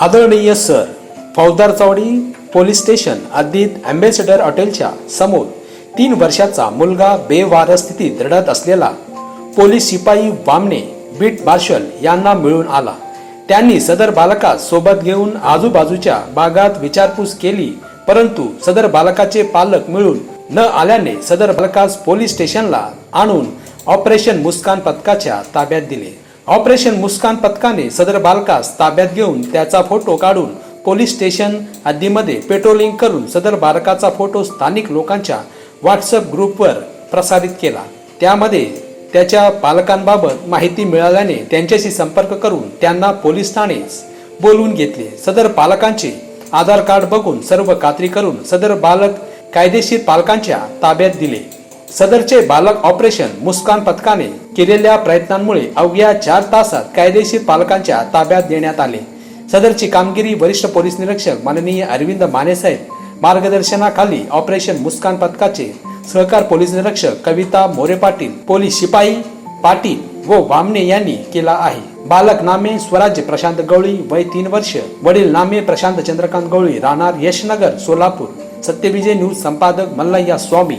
आदरणीय सर फौजदार चौडी police station आदित अँबेसेडर हॉटेलच्या समोर तीन वर्षाचा मुलगा बेवार स्थितीत रडत असलेला पोलीस शिपाई वामने बीट मार्शल यांना मिळून आला. त्यांनी सदर बालकास सोबत घेऊन आजूबाजूच्या भागात विचारपूस केली परंतु सदर बालकाचे पालक मिळून न आल्याने सदर बालकास पोलीस स्टेशनला आणून ऑपरेशन मुस्कान पथकाच्या ताब्यात दिले. ऑपरेशन मुस्कान पथकाने सदर बालकास ताब्यात घेऊन त्याचा फोटो काढून पोलीस स्टेशन हद्दीमध्ये पेट्रोलिंग करून सदर बालकाचा फोटो स्थानिक लोकांच्या व्हॉट्सअप ग्रुपवर प्रसारित केला. त्यामध्ये त्याच्या पालकांबाबत माहिती मिळाल्याने त्यांच्याशी संपर्क करून त्यांना पोलीस ठाणे बोलवून घेतले. सदर पालकांचे आधार कार्ड बघून सर्व खात्री करून सदर बालक कायदेशीर पालकांच्या ताब्यात दिले. सदरचे बालक ऑपरेशन मुस्कान पथकाने केलेल्या प्रयत्नांमुळे अवघ्या चार तासात कायदेशीर पालकांच्या ताब्यात देण्यात आले. सदरची कामगिरी वरिष्ठ पोलीस निरीक्षक माननीय अरविंद मानेसाहेब मार्गदर्शनाखाली ऑपरेशन मुस्कान पथकाचे सहकार पोलीस निरीक्षक कविता मोरे पाटील पोलीस शिपाई पाटील व वामने यांनी केला आहे. बालक नामे स्वराज्य प्रशांत गवळी वय तीन वर्ष. वडील नामे प्रशांत चंद्रकांत गवळी राहणार यशनगर सोलापूर. सत्यविजय न्यूज संपादक मल्लय्या स्वामी.